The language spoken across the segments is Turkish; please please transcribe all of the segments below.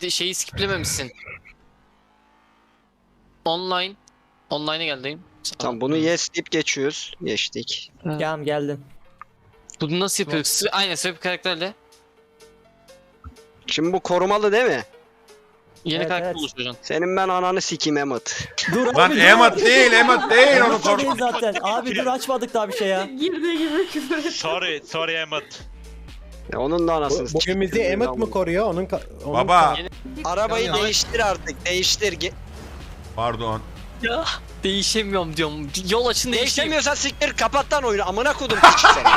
de şeyi skiplememişsin. Online. Online'a geldim. Tamam bunu yes deyip geçiyoruz. Geçtik. Tamam geldim. Bunu nasıl yapıyoruz? Aynen swap karakterle. Şimdi bu korumalı değil mi? Yeni Evet, karakter evet. oluşturacaksın. Senin ben ananı sikeyim Emmet. Dur Lan abi, değil Emmet değil onu Emot kor. değil zaten. Abi dur açmadık daha bir şey ya. Girdi gibi küfür. Sorry, sorry Emmet. Ya onun da anasını Bu, bugün bizi Emmet mi koruyor? Onun, ka- onun Baba Arabayı Yani- değiştir artık. Değiştir. Ge- pardon. Ya değişemiyorum diyorum. Yol açın değişemiyorum. Değişemiyorsan siktir kapat lan oyunu. Amına kodum piç seni.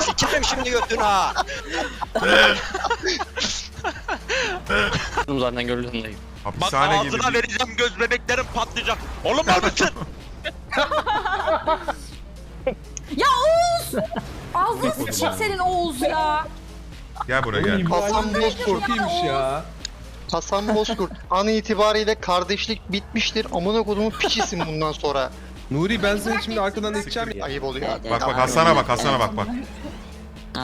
Sikerim şimdi götünü ha. Zaten görüldüğündeyim. Bak Hapishane gibi. ağzına vereceğim göz bebeklerim patlayacak. Oğlum var mısın? Ağzını sıçayım senin Oğuz ya. Gel buraya gel. Hasan Bozkurt ya. Hasan Bozkurt an itibariyle kardeşlik bitmiştir. Amına kodumun piçisin bundan sonra. Nuri ben seni şimdi arkadan iteceğim ya. Ayıp oluyor. Bak bak Hasan'a bak Hasan'a bak bak.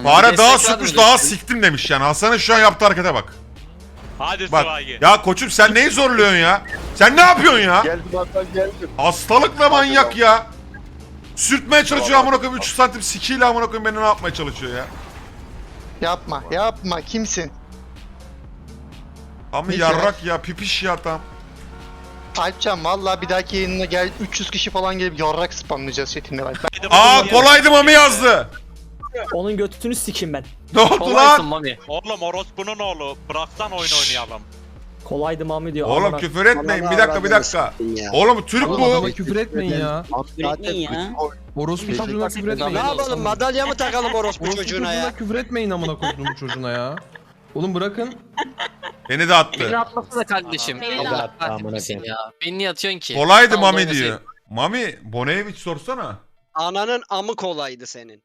Fare daha mı daha siktim demiş yani. Hasan'ın şu an yaptığı harekete bak. Hadi Bak ya koçum sen neyi zorluyorsun ya? Sen ne yapıyorsun ya? Geldim hatta geldim. Hastalıkla manyak ya. Sürtmeye çalışıyor amına koyayım 3 santim sikiyle amına koyayım beni ne yapmaya çalışıyor ya? Yapma yapma kimsin? Ama Ne yarrak ya pipiş ya tam. Alpcan valla bir dahaki yayınına gel 300 kişi falan gelip yarrak spamlayacağız chatinde bak. Ben- Aa kolaydı mami yazdı. Onun götünü sikeyim ben. Ne oldu Kolaysın lan? Mami. Oğlum orospunun oğlu. Bıraksan oyun oynayalım. Kolaydı mami diyor. Oğlum Amına- küfür etmeyin bir dakika bir dakika. Ya. Oğlum Türk bu. küfür etmeyin ya. ya. Orospu çocuğuna küfür etmeyin. Ne yapalım madalya mı takalım orospu Orospu çocuğuna ya? küfür etmeyin amına koyduğum çocuğuna ya. Oğlum bırakın. Beni de attı. Beni atmasana kardeşim. Beni de Allah attı, kahretmesin ya. Beni niye atıyorsun ki? Kolaydı Tamam, mami diyor. Mami Boneviç sorsana. Ananın amı kolaydı senin.